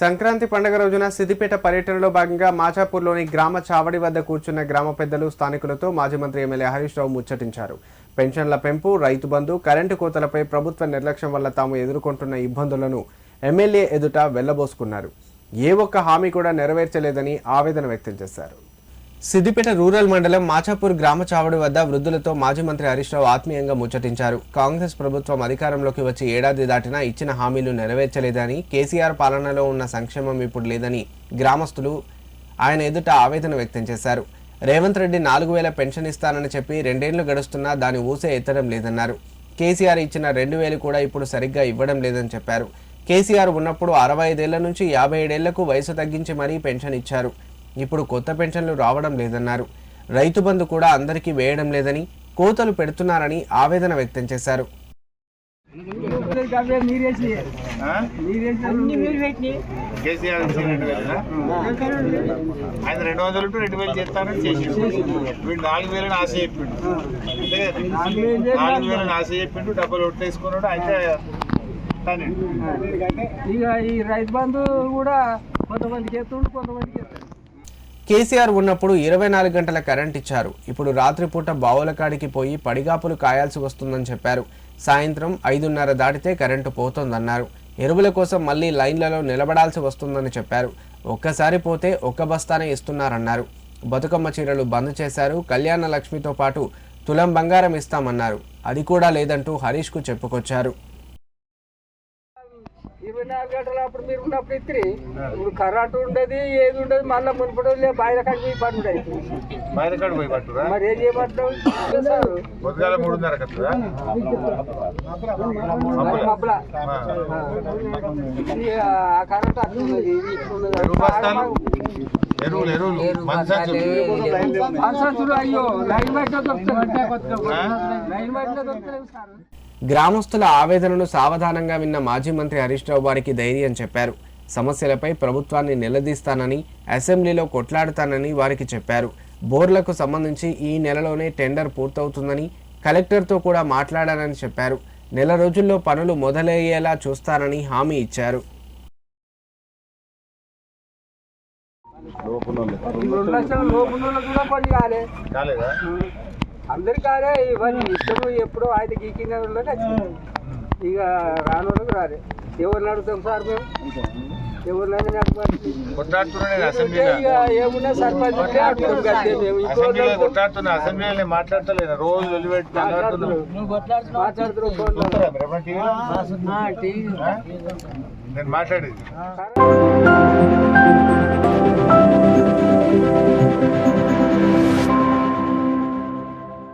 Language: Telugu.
సంక్రాంతి పండుగ రోజున సిద్దిపేట పర్యటనలో భాగంగా మాచాపూర్లోని గ్రామ చావడి వద్ద కూర్చున్న గ్రామ పెద్దలు స్థానికులతో మాజీ మంత్రి ఎమ్మెల్యే హరీష్ రావు ముచ్చటించారు. పెన్షన్ల పెంపు రైతు బంధు కరెంటు కోతలపై ప్రభుత్వ నిర్లక్ష్యం వల్ల తాము ఎదుర్కొంటున్న ఇబ్బందులను ఎమ్మెల్యే ఎదుట వెళ్ళబోసుకున్నారు. ఏ ఒక్క హామీ కూడా నెరవేర్చలేదని ఆవేదన వ్యక్తం చేశారు. సిద్దిపేట రూరల్ మండలం మాచాపూర్ గ్రామ చావడి వద్ద వృద్ధులతో మాజీ మంత్రి హరీష్ రావు ఆత్మీయంగా ముచ్చటించారు. కాంగ్రెస్ ప్రభుత్వం అధికారంలోకి వచ్చి ఏడాది దాటినా ఇచ్చిన హామీలు నెరవేర్చలేదని కేసీఆర్ పాలనలో ఉన్న సంక్షేమం ఇప్పుడు లేదని గ్రామస్తులు ఆయన ఎదుట ఆవేదన వ్యక్తం చేశారు. రేవంత్ రెడ్డి నాలుగు వేల పెన్షన్ ఇస్తానని చెప్పి రెండేళ్ళు గడుస్తున్నా దాని ఊసే ఎత్తడం లేదన్నారు. కేసీఆర్ ఇచ్చిన రెండు వేలు కూడా ఇప్పుడు సరిగ్గా ఇవ్వడం లేదని చెప్పారు. కేసీఆర్ ఉన్నప్పుడు అరవై ఐదేళ్ళ నుంచి యాభై ఏడేళ్ళకు వయసు తగ్గించి మరీ పెన్షన్ ఇచ్చారు. ఇప్పుడు కొత్త పెన్షన్లు రావడం లేదన్నారు. రైతు బంధు కూడా అందరికీ వేయడం లేదని కోతలు పెడుతున్నారని ఆవేదన వ్యక్తం చేశారు? ఆయన రెండు వందలు టు రెండు వేలు చేస్తానని చేసిండు. వీడు నాలుగు వేలని ఆశ చెప్పిండు? నాలుగు వేలని ఆశ చెప్పిండు డబ్బులు ఒట్టేసుకున్నాడు అయితే ఇక ఈ రైతు బంధు కూడా కొంతమందికి ఎత్తుండు కొంతమందికి ఎత్తుండు. కేసీఆర్ ఉన్నప్పుడు ఇరవై నాలుగు గంటల కరెంట్ ఇచ్చారు. ఇప్పుడు రాత్రిపూట బావుల కాడికి పోయి పడిగాపులు కాయాల్సి వస్తుందని చెప్పారు. సాయంత్రం ఐదున్నర దాటితే కరెంటు పోతోందన్నారు. ఎరువుల కోసం మళ్ళీ లైన్లలో నిలబడాల్సి వస్తుందని చెప్పారు. ఒక్కసారి పోతే ఒక్క బస్తానే ఇస్తున్నారన్నారు. బతుకమ్మ చీరలు బంద్ చేశారు. కళ్యాణ లక్ష్మితో పాటు తులం బంగారం ఇస్తామన్నారు. అది కూడా లేదంటూ హరీష్కు చెప్పుకొచ్చారు. నాలుగు గంటలు అప్పుడు మీరు ఉన్నప్పుడు ఇప్పుడు కరెంటు ఉండదు ఏది ఉండదు మళ్ళీ మునుపడు లే బయట కట్టి పడుతుంది మైలకాడు పోయి పట్టురా మరి ఏం చేయమంటావు సార్. పొద్దుగాల మూడున్నర ఆ కరెంట్ ఇది ఎరువులు ఎరువులు. మనసంచులు అయ్యో లైన్ బయట దొరుకుతుంది లైన్ బయట దొరుకుతలేవు సార్. గ్రామస్తుల ఆవేదనను సావధానంగా విన్న మాజీ మంత్రి హరీష్ రావు వారికి ధైర్యం చెప్పారు. సమస్యలపై ప్రభుత్వాన్ని నిలదీస్తానని అసెంబ్లీలో కొట్లాడుతానని వారికి చెప్పారు. బోర్లకు సంబంధించి ఈ నెలలోనే టెండర్ పూర్తవుతుందని కలెక్టర్తో కూడా మాట్లాడానని చెప్పారు. నెల రోజుల్లో పనులు మొదలయ్యేలా చూస్తానని హామీ ఇచ్చారు. లోపు వాళ్ళకి కూడా పని కాలే కాలేదా అందరు కాలే ఇవన్నీ. ఇష్టము ఎప్పుడో ఆయన గీకిన ఇక రాని రాలే. ఎవరిని అడుగుతాం సార్ మేము? ఎవరినైనా నేను ఏమున్నా సర్పంచ్ మేము. కొట్లాడుతున్నా అసెంబ్లీలో నేను మాట్లాడతలేను. రోజు వదిలిపెట్టి మాట్లాడుతున్నా మాట్లాడుతున్నాం ఫోన్లో.